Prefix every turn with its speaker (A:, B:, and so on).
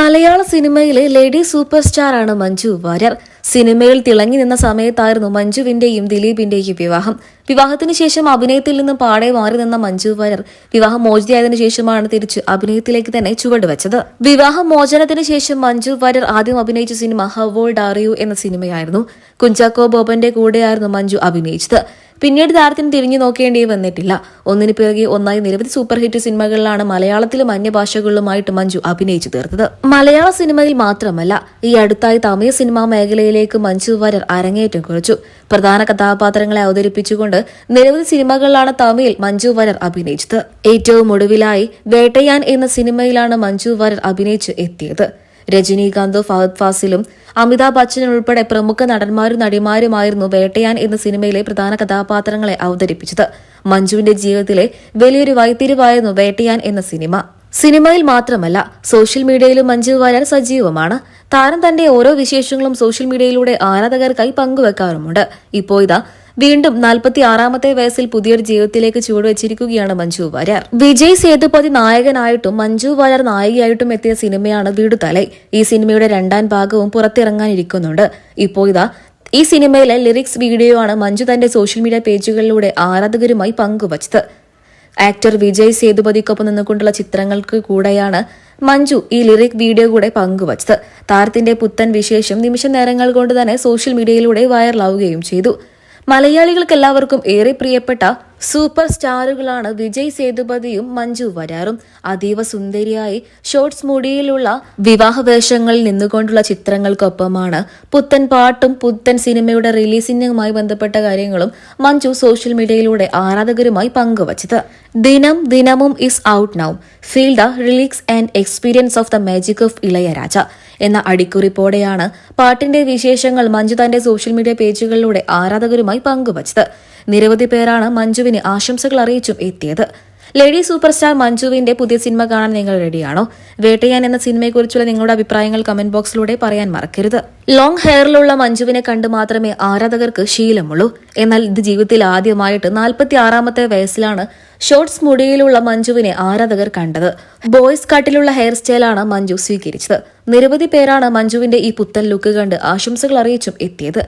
A: മലയാള സിനിമയിലെ lady super star ആണ് മഞ്ജു വാര്യർ. സിനിമയിൽ തിളങ്ങി നിന്ന സമയത്തായിരുന്നു മഞ്ജുവിന്റെയും ദിലീപിന്റെയും വിവാഹം. വിവാഹത്തിന് ശേഷം അഭിനയത്തിൽ നിന്നും പാടെ മാറി നിന്ന മഞ്ജു വാര്യർ വിവാഹം മോചിതയായതിനു ശേഷമാണ് തിരിച്ച് അഭിനയത്തിലേക്ക് തന്നെ ചുവടുവച്ചത്. വിവാഹ മോചനത്തിന് ശേഷം മഞ്ജു വാര്യർ ആദ്യം അഭിനയിച്ച സിനിമ ഹവോൾ ഡാറിയു എന്ന സിനിമയായിരുന്നു. കുഞ്ചാക്കോ ബോബന്റെ കൂടെയായിരുന്നു മഞ്ജു അഭിനയിച്ചത്. പിന്നീട് താരത്തിന് തിരിഞ്ഞു നോക്കേണ്ടി വന്നിട്ടില്ല. ഒന്നിനു പിറകെ ഒന്നായി നിരവധി സൂപ്പർ ഹിറ്റ് സിനിമകളിലാണ് മലയാളത്തിലും അന്യഭാഷകളിലുമായിട്ട് മഞ്ജു അഭിനയിച്ചു തീർത്തത്. മലയാള സിനിമയിൽ മാത്രമല്ല ഈ അടുത്തായി തമിഴ് സിനിമാ മേഖലയിലേക്ക് മഞ്ജു വാര്യർ അരങ്ങേറ്റം കുറിച്ചു. പ്രധാന കഥാപാത്രങ്ങളെ അവതരിപ്പിച്ചുകൊണ്ട് നിരവധി സിനിമകളിലാണ് തമിഴിൽ മഞ്ജു വാര്യർ അഭിനയിച്ചത്. ഏറ്റവും ഒടുവിലായി വേട്ടയാൻ എന്ന സിനിമയിലാണ് മഞ്ജു വാര്യർ അഭിനയിച്ച് എത്തിയത്. രജനീകാന്ത് ഫഹദ് ഫാസിലും അമിതാഭ് ബച്ചൻ ഉൾപ്പെടെ പ്രമുഖ നടന്മാരും നടിമാരുമായിരുന്നു വേട്ടയാൻ എന്ന സിനിമയിലെ പ്രധാന കഥാപാത്രങ്ങളെ അവതരിപ്പിച്ചത്. മഞ്ജുവിന്റെ ജീവിതത്തിലെ വലിയൊരു വൈത്തിരിവായിരുന്നു വേട്ടയാൻ എന്ന സിനിമ. സിനിമയിൽ മാത്രമല്ല സോഷ്യൽ മീഡിയയിലും മഞ്ജു വാര്യർ സജീവമാണ്. താരം തന്റെ ഓരോ വിശേഷങ്ങളും സോഷ്യൽ മീഡിയയിലൂടെ ആരാധകർക്കായി പങ്കുവെക്കാറുമുണ്ട്. ഇപ്പോ ഇതാ വീണ്ടും നാൽപ്പത്തി ആറാമത്തെ വയസ്സിൽ പുതിയൊരു ജീവിതത്തിലേക്ക് ചുവടുവെച്ചിരിക്കുകയാണ് മഞ്ജു വാര്യർ. വിജയ് സേതുപതി നായകനായിട്ടും മഞ്ജു വാര്യർ നായികയായിട്ടും എത്തിയ സിനിമയാണ് വീടുതലൈ ഈ സിനിമയുടെ രണ്ടാം ഭാഗവും പുറത്തിറങ്ങാനിരിക്കുന്നുണ്ട്. ഇപ്പോ ഇതാ ഈ സിനിമയിലെ ലിറിക്സ് വീഡിയോ ആണ് മഞ്ജു തന്റെ സോഷ്യൽ മീഡിയ പേജുകളിലൂടെ ആരാധകരുമായി പങ്കുവച്ചത്. ആക്ടർ വിജയ് സേതുപതിക്കൊപ്പം നിന്നുകൊണ്ടുള്ള ചിത്രങ്ങൾക്ക് കൂടെയാണ് മഞ്ജു ഈ ലിറിക് വീഡിയോ കൂടെ പങ്കുവച്ചത്. താരത്തിന്റെ പുത്തൻ വിശേഷം നിമിഷ നേരങ്ങൾ കൊണ്ട് തന്നെ സോഷ്യൽ മീഡിയയിലൂടെ വൈറലാവുകയും ചെയ്തു. മലയാളികൾക്കെല്ലാവർക്കും ഏറെ പ്രിയപ്പെട്ട സൂപ്പർ സ്റ്റാറുകളാണ് വിജയ് സേതുപതിയും മഞ്ജു വരാറും. അതീവ സുന്ദരിയായി ഷോർട്സ് മുടിയിലുള്ള വിവാഹ വേഷങ്ങളിൽ നിന്നുകൊണ്ടുള്ള ചിത്രങ്ങൾക്കൊപ്പമാണ് പുത്തൻ പാട്ടും പുത്തൻ സിനിമയുടെ റിലീസിംഗുമായി ബന്ധപ്പെട്ട കാര്യങ്ങളും മഞ്ജു സോഷ്യൽ മീഡിയയിലൂടെ ആരാധകരുമായി പങ്കുവച്ചത്. ദിനം ദിനമും is out now feel the relax and experience of the magic of Ilaiyaraaja എന്ന അടിക്കുറിപ്പോടെയാണ് പാട്ടിന്റെ വിശേഷങ്ങൾ മഞ്ജു തന്റെ സോഷ്യൽ മീഡിയ പേജുകളിലൂടെ ആരാധകരുമായി പങ്കുവച്ചത്. നിരവധി പേരാണ് മഞ്ജുവിന് ആശംസകൾ അറിയിച്ചും എത്തിയത്. ലേഡി സൂപ്പർ സ്റ്റാർ മഞ്ജുവിന്റെ പുതിയ സിനിമ കാണാൻ നിങ്ങൾ റെഡിയാണോ? വേട്ടയാൻ എന്ന സിനിമയെക്കുറിച്ചുള്ള നിങ്ങളുടെ അഭിപ്രായങ്ങൾ കമന്റ് ബോക്സിലൂടെ പറയാൻ മറക്കരുത്. ലോങ് ഹെയറിലുള്ള മഞ്ജുവിനെ കണ്ട് മാത്രമേ ആരാധകർക്ക് ശീലമുള്ളൂ. എന്നാൽ ഇത് ജീവിതത്തിൽ ആദ്യമായിട്ട് നാൽപ്പത്തി ആറാമത്തെ വയസ്സിലാണ് ഷോർട്സ് മുടിയിലുള്ള മഞ്ജുവിനെ ആരാധകർ കണ്ടത്. ബോയ്സ് കട്ടിലുള്ള ഹെയർ സ്റ്റൈലാണ് മഞ്ജു സ്വീകരിച്ചത്. നിരവധി പേരാണ് മഞ്ജുവിന്റെ ഈ പുത്തൻ ലുക്ക് കണ്ട് ആശംസകൾ അറിയിച്ചും എത്തിയത്.